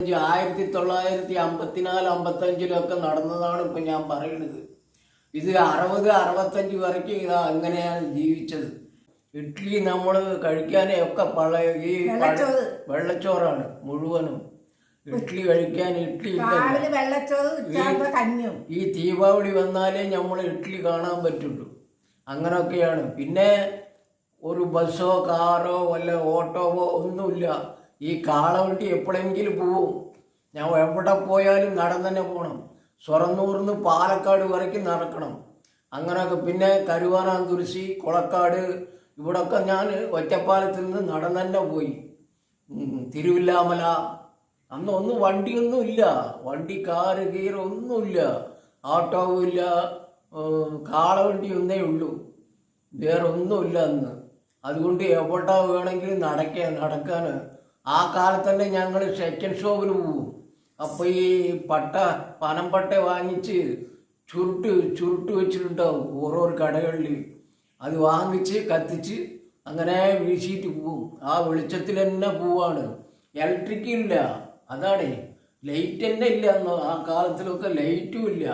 ആയിരത്തി തൊള്ളായിരത്തി അമ്പത്തിനാല് അമ്പത്തഞ്ചിലൊക്കെ നടന്നതാണ് ഇപ്പൊ ഞാൻ പറയുന്നത് ഇത് അറുപത് അറുപത്തഞ്ച് വരയ്ക്കും ഇതാ അങ്ങനെയാണ് ജീവിച്ചത്. ഇഡ്ഡലി നമ്മൾ കഴിക്കാനേ ഒക്കെ പഴയ ഈ വെള്ളച്ചോറാണ് മുഴുവനും. ഇഡ്ഡലി കഴിക്കാൻ ഇഡ്ഡലി ഈ ദീപാവലി വന്നാലേ നമ്മൾ ഇഡ്ഡലി കാണാൻ പറ്റുള്ളൂ. അങ്ങനെയൊക്കെയാണ് പിന്നെ ഒരു ബസ്സോ കാറോ വല്ല ഓട്ടോവോ ഒന്നുമില്ല. ഈ കാളവണ്ടി എപ്പോഴെങ്കിലും പോവും. ഞാൻ എവിടെ പോയാലും നടന്നു തന്നെ പോകണം സ്വറന്നൂർന്ന് പാലക്കാട് വരയ്ക്കും നടക്കണം. അങ്ങനെയൊക്കെ പിന്നെ കരുവാനാന്തുരിശി കൊളക്കാട് ഇവിടൊക്കെ ഞാൻ ഒറ്റപ്പാലത്തിൽ നിന്ന് നടന്നു തന്നെ പോയി. തിരുവില്ലാമല. അന്ന് ഒന്നും വണ്ടിയൊന്നും ഇല്ല. വണ്ടി കാറ് ഗീർ ഒന്നുമില്ല. ഓട്ടോവും ഇല്ല. കാളവണ്ടി ഒന്നേ ഉള്ളൂ. വേറെ ഒന്നുമില്ല അന്ന്. അതുകൊണ്ട് എവിടെ വേണമെങ്കിലും നടക്കാൻ നടക്കാൻ ആ കാലത്ത് തന്നെ ഞങ്ങൾ സെക്കൻഡ് ഷോപ്പിൽ പോകും അപ്പോൾ ഈ പട്ട പനമ്പട്ട വാങ്ങിച്ച് ചുരുട്ട് ചുരുട്ട് വെച്ചിട്ടുണ്ടാവും ഓരോ കടകളിൽ അത് വാങ്ങിച്ച് കത്തിച്ച് അങ്ങനെ വീശിയിട്ട് പോവും. ആ വെളിച്ചത്തിൽ തന്നെ പോവാണ്. ഇലക്ട്രിക് ഇല്ല. അതാണ്. ലൈറ്റ് തന്നെ ഇല്ല അന്ന് ആ കാലത്തിലൊക്കെ ലൈറ്റും ഇല്ല.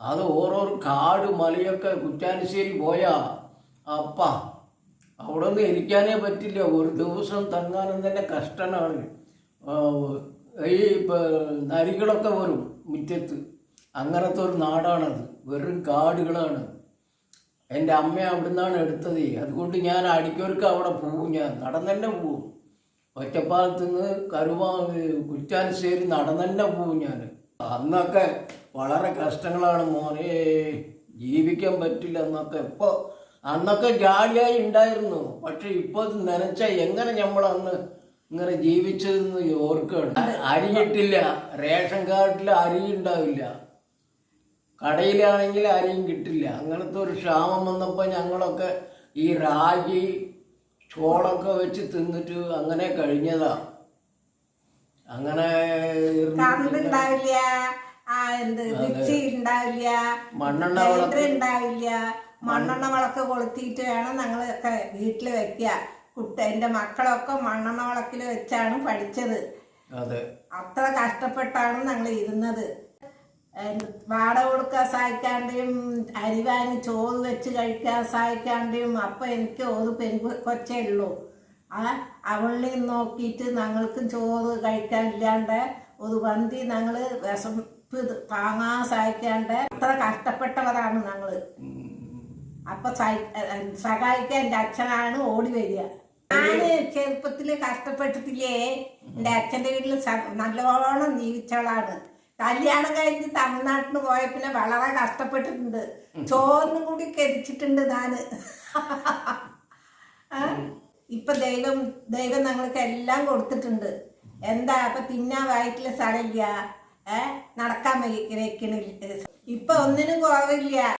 അത് ഓരോ കാട് മലയൊക്കെ കുറ്റാനശ്ശേരി പോയാ. അപ്പ. അവിടെ ഒന്നും ഇരിക്കാനേ പറ്റില്ല. ഒരു ദിവസം തങ്ങാനും തന്നെ കഷ്ടനാണ്. ആ, ഈ നരികളൊക്കെ വരും മുറ്റത്ത്. അങ്ങനത്തെ ഒരു നാടാണത്. വെറും കാടുകളാണ്. എന്റെ അമ്മ അവിടെ നിന്നാണ് എടുത്തത്. അതുകൊണ്ട് ഞാൻ അടിക്കവർക്ക് അവിടെ പോകും. ഞാൻ നടന്നു പോവും ഒറ്റപ്പാലത്ത് നിന്ന് കരുവാ കുറ്റാനശ്ശേരി നടന്നു പോവും ഞാൻ. അന്നൊക്കെ വളരെ കഷ്ടങ്ങളാണ് മോനെ. ജീവിക്കാൻ പറ്റില്ല എന്നൊക്കെ ഇപ്പോൾ അന്നൊക്കെ ജാലിയായി ഉണ്ടായിരുന്നു. പക്ഷെ ഇപ്പോൾ നനച്ച എങ്ങനെ നമ്മൾ അന്ന് ഇങ്ങനെ ജീവിച്ചതെന്ന് ഓർക്കുകയാണ്. അരി കിട്ടില്ല റേഷൻ കാർഡിൽ അരി ഉണ്ടാവില്ല. കടയിലാണെങ്കിൽ അരിയും കിട്ടില്ല. അങ്ങനത്തെ ഒരു ക്ഷാമം വന്നപ്പോൾ ഞങ്ങളൊക്കെ ഈ റാഗി ചോളൊക്കെ വെച്ച് തിന്നിട്ട് അങ്ങനെ കഴിഞ്ഞതാ. അങ്ങനെ മണ്ണെണ്ണ ഉണ്ടാവില്ല. മണ്ണെണ്ണ വിളക്ക് കൊളുത്തിയിട്ട് വേണം ഞങ്ങളൊക്കെ വീട്ടിൽ വെക്കുക. കുട്ട എന്റെ മക്കളൊക്കെ മണ്ണെണ്ണ വിളക്കിൽ വെച്ചാണ് പഠിച്ചത്. അതെ. അത്ര കഷ്ടപ്പെട്ടാണ് ഞങ്ങൾ ഇരുന്നത്. വാട കൊടുക്കാൻ സഹായിക്കാണ്ടെയും അരി വാങ്ങി ചോറ് വെച്ച് കഴിക്കാൻ സഹായിക്കാണ്ടെയും അപ്പം എനിക്ക് ഒരു പെൺ കൊച്ചേ ഉള്ളൂ. ആ അവളിൽ നോക്കിയിട്ട് ഞങ്ങൾക്കും ചോറ് കഴിക്കാനില്ലാണ്ട് ഒരു വണ്ടി ഞങ്ങൾ വിശപ്പ് താങ്ങാൻ സഹായിക്കാണ്ട് അത്ര കഷ്ടപ്പെട്ടവരാണ് ഞങ്ങൾ അപ്പൊ സഹായിക്കാൻ എന്റെ അച്ഛനാണ് ഓടി വരിക. ഞാൻ ചെറുപ്പത്തിൽ കഷ്ടപ്പെട്ടിട്ടില്ലേ? എന്റെ അച്ഛന്റെ വീട്ടിൽ സ- നല്ലോണം ജീവിച്ചവളാണ്. കല്യാണം കഴിഞ്ഞ് തമിഴ്നാട്ടിന് പോയ പിന്നെ വളരെ കഷ്ടപ്പെട്ടിട്ടുണ്ട്. ചോറിനും കൂടി കരിച്ചിട്ടുണ്ട് ഞാൻ? ഇപ്പൊ ദൈവം ദൈവം ഞങ്ങൾക്ക് എല്ലാം കൊടുത്തിട്ടുണ്ട്. എന്താ അപ്പൊ തിന്നാൻ വയറ്റിലെ സ്ഥലമില്ല ഏഹ് നടക്കാൻ വെക്കണില്ല ഇപ്പൊ ഒന്നിനും കുറവില്ല.